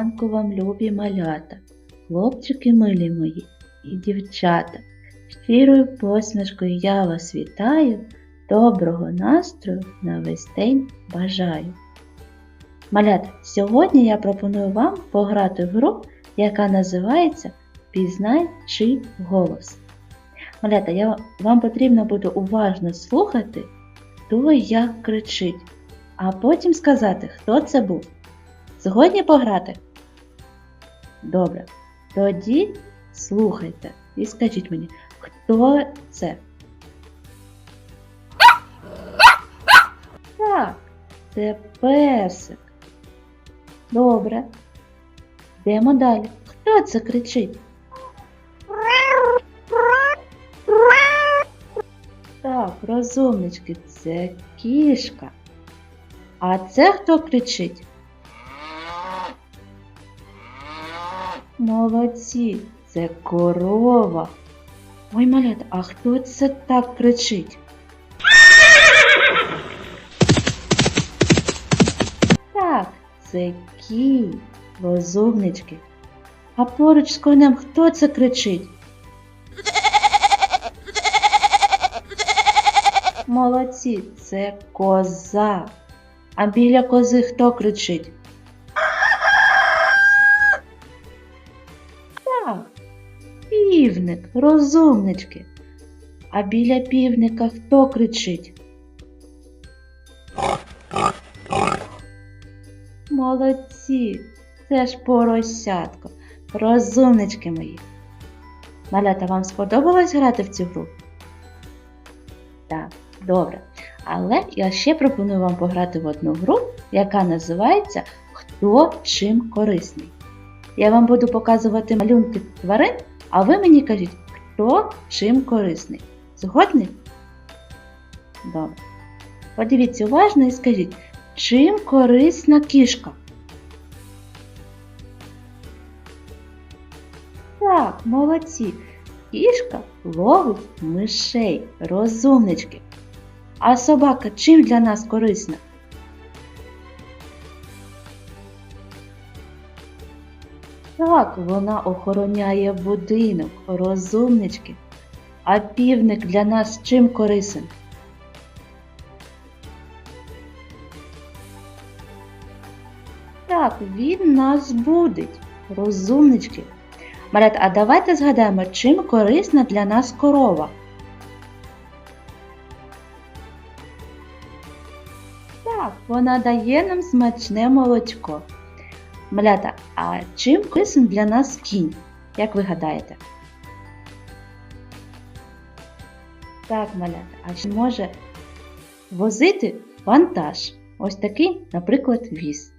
ранку вам, любі малята, хлопчики милі мої і дівчата. Щирою посмішкою я вас вітаю, доброго настрою на весь день бажаю. Малята, сьогодні я пропоную вам пограти в гру, яка називається Пізнай чий голос. Малята, я, вам потрібно буде уважно слухати, хто як кричить, а потім сказати, хто це був. Згодні пограти? Добре. Тоді слухайте і скажіть мені, хто це? Так, це песик. Добре. Йдемо далі. Хто це кричить? Так, розумнички, це кішка. А це хто кричить? Молодці, це корова. Ой, малята, а хто це так кричить? Так, це кінь, розумнички. А поруч з конем хто це кричить? Молодці, це коза. А біля кози хто кричить? Так, півник, розумнички. А біля півника хто кричить? Молодці, це ж поросятко, розумнички мої. Малята, вам сподобалось грати в цю гру? Так, добре. Але я ще пропоную вам пограти в одну гру, яка називається Хто чим корисний. Я вам буду показувати малюнки тварин, а ви мені кажіть, хто чим корисний. Згодні? Добре. Подивіться уважно і скажіть, чим корисна кішка? Так, молодці. Кішка ловить мишей, розумнички. А собака чим для нас корисна? Так, вона охороняє будинок, розумнички. А півник для нас чим корисен? Так, він нас будить, розумнички. Марят, а давайте згадаємо, чим корисна для нас корова. Так, вона дає нам смачне молочко. Малята, а чим корисен для нас кінь? Як ви гадаєте? Так, малята, а чи може возити вантаж? Ось такий, наприклад, віз.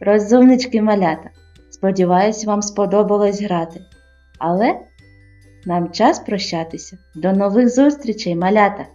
Розумнички малята. Сподіваюсь, вам сподобалось грати. Але нам час прощатися. До нових зустрічей, малята!